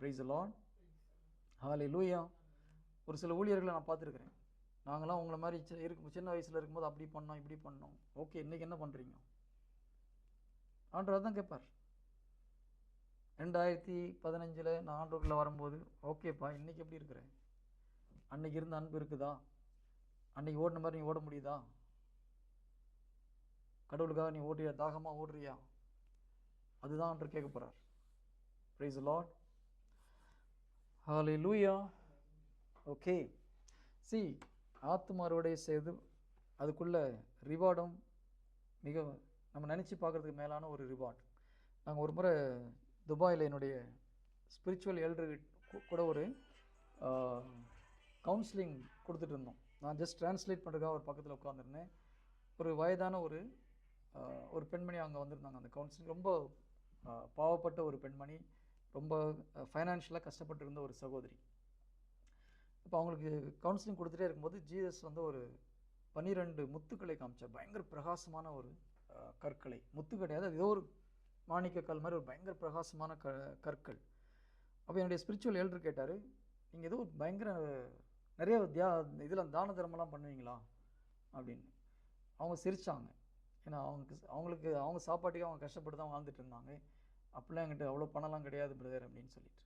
Price Lord ஹாலே லூயா ஒரு சில ஊழியர்களை நான் பார்த்துருக்குறேன். நாங்களாம் உங்களை மாதிரி சி- இருக்கும் சின்ன வயசில் இருக்கும்போது அப்படி பண்ணோம் இப்படி பண்ணோம். ஓகே இன்றைக்கி என்ன பண்ணுறீங்க ஆண்டவர் தான் கேட்பார். ரெண்டாயிரத்தி பதினஞ்சில் நான் ஆண்டவர்க்குள்ளே வரும்போது ஓகேப்பா இன்றைக்கி எப்படி இருக்கிறேன் அன்னைக்கு இருந்த அன்பு இருக்குதா? அன்னைக்கு ஓடின மாதிரி நீ ஓட முடியுதா? கடவுளுக்காக நீ ஓடுறியா தாகமாக ஓடுறியா? அதுதான் என்று கேட்க போகிறார் ப்ரைஸ் லாட் ஹாலிலூயா ஓகே சி ஆத்தும அறுவடை செய்து அதுக்குள்ள ரிவார்டும் மிக நம்ம நினச்சி பார்க்குறதுக்கு மேலான ஒரு ரிவார்ட் நாங்கள் ஒரு முறை துபாயில் என்னுடைய ஸ்பிரிச்சுவல் எல்டர் கூட ஒரு கவுன்சிலிங் கொடுத்துட்டு இருந்தோம். நான் ஜஸ்ட் ட்ரான்ஸ்லேட் பண்ணுறதுக்காக ஒரு பக்கத்தில் உட்காந்துருந்தேன் ஒரு வயதான ஒரு ஒரு பெண்மணி அங்கே வந்திருந்தாங்க அந்த கவுன்சிலிங் ரொம்ப பாவப்பட்ட ஒரு பெண்மணி. ரொம்ப ஃபைனான்ஷியலாக கஷ்டப்பட்டு இருந்த ஒரு சகோதரி. இப்போ அவங்களுக்கு கவுன்சிலிங் கொடுத்துட்டே இருக்கும்போது ஜீசஸ் வந்து ஒரு பன்னிரெண்டு முத்துக்களை காமிச்சார். பயங்கர பிரகாசமான ஒரு கற்களை. முத்து கிடையாது அது ஏதோ ஒரு மாணிக்க மாதிரி ஒரு பயங்கர பிரகாசமான க கற்கள். அப்போ என்னுடைய ஸ்பிரிச்சுவல் எல்டர் கேட்டார் நீங்கள் ஏதோ பயங்கர நிறைய தியா இதில் தான தர்மம்லாம் பண்ணுவீங்களா? அப்படின்னு. அவங்க சிரிச்சாங்க. ஏன்னா அவங்களுக்கு அவங்களுக்கு அவங்க சாப்பாட்டுக்கு அவங்க கஷ்டப்பட்டு தான் வாழ்ந்துட்டு இருந்தாங்க. அப்படிலாம் என்கிட்ட அவ்வளோ பணம்லாம் கிடையாது பிரதர் அப்படின்னு சொல்லிட்டு.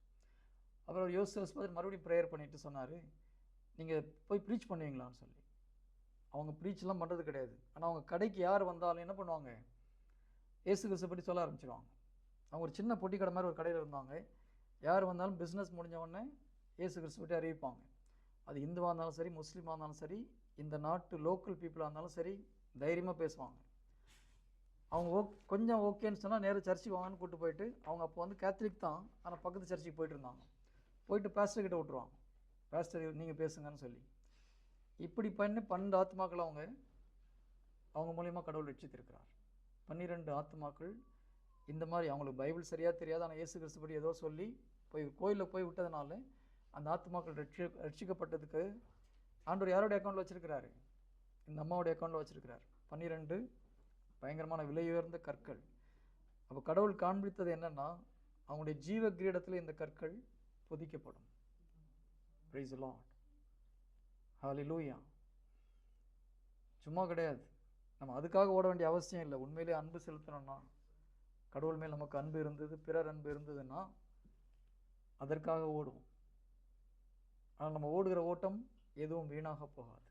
அப்புறம் அவர் யோசிச்சு பார்த்துட்டு மறுபடியும் ப்ரேயர் பண்ணிட்டு சொன்னார் நீங்கள் போய் ப்ரீச் பண்ணுவீங்களான்னு சொல்லி. அவங்க ப்ரீச்லாம் பண்ணுறது கிடையாது. ஆனால் அவங்க கடைக்கு யார் வந்தாலும் என்ன பண்ணுவாங்க? ஏசு கிறிஸ்து பற்றி சொல்ல ஆரம்பிச்சிடுவாங்க அவங்க ஒரு சின்ன பொட்டி கடை மாதிரி ஒரு கடையில் இருந்தாங்க. யார் வந்தாலும் பிஸ்னஸ் முடிஞ்ச உடனே இயேசு கிறிஸ்து பற்றி அறிவிப்பாங்க. அது இந்துவாக இருந்தாலும் சரி முஸ்லீமாக இருந்தாலும் சரி இந்த நாட்டு லோக்கல் பீப்புளாக இருந்தாலும் சரி தைரியமாக பேசுவாங்க. அவங்க ஓ கொஞ்சம் ஓகேன்னு சொன்னால் நேராக சர்ச்சுக்கு வாங்கன்னு கூப்பிட்டு போயிட்டு அவங்க அப்போ வந்து கேத்தலிக் தான். ஆனால் பக்கத்து சர்ச்சுக்கு போயிட்டு இருந்தாங்க. போயிட்டு பேஸ்டர் கிட்ட விட்டுருவாங்க. பேஸ்டர் நீங்கள் பேசுங்கன்னு சொல்லி. இப்படி பண்ணி பன்னெண்டு ஆத்மாக்கள் அவங்க அவங்க மூலியமாக கடவுள் ரட்சித்திருக்கிறார். பன்னிரெண்டு ஆத்மாக்கள் இந்த மாதிரி அவங்களுக்கு பைபிள் சரியாக தெரியாது ஆனால் இயேசு கிறிஸ்து படி ஏதோ சொல்லி போய் கோயிலில் போய் விட்டதுனால அந்த ஆத்மாக்கள் ரட்சி ரட்சிக்கப்பட்டதுக்கு ஆண்டவர் யாரோடைய அக்கௌண்ட்டில் வச்சுருக்கிறாரு? இந்த அம்மாவோடைய அக்கௌண்ட்டில் வச்சுருக்கிறார். பன்னிரெண்டு பயங்கரமான விலை உயர்ந்த கற்கள். அப்போ கடவுள் காண்பித்தது என்னன்னா அவங்களுடைய ஜீவ கிரீடத்தில் இந்த கற்கள் பொதிக்கப்படும். பிரைஸ் ஹாலி லூயா சும்மா கிடையாது. நம்ம அதுக்காக ஓட வேண்டிய அவசியம் இல்லை. உண்மையிலே அன்பு செலுத்தணும்னா கடவுள் மேல் நமக்கு அன்பு இருந்தது பிறர் அன்பு இருந்ததுன்னா அதற்காக ஓடுவோம். ஆனால் நம்ம ஓடுகிற ஓட்டம் எதுவும் வீணாக போகாது.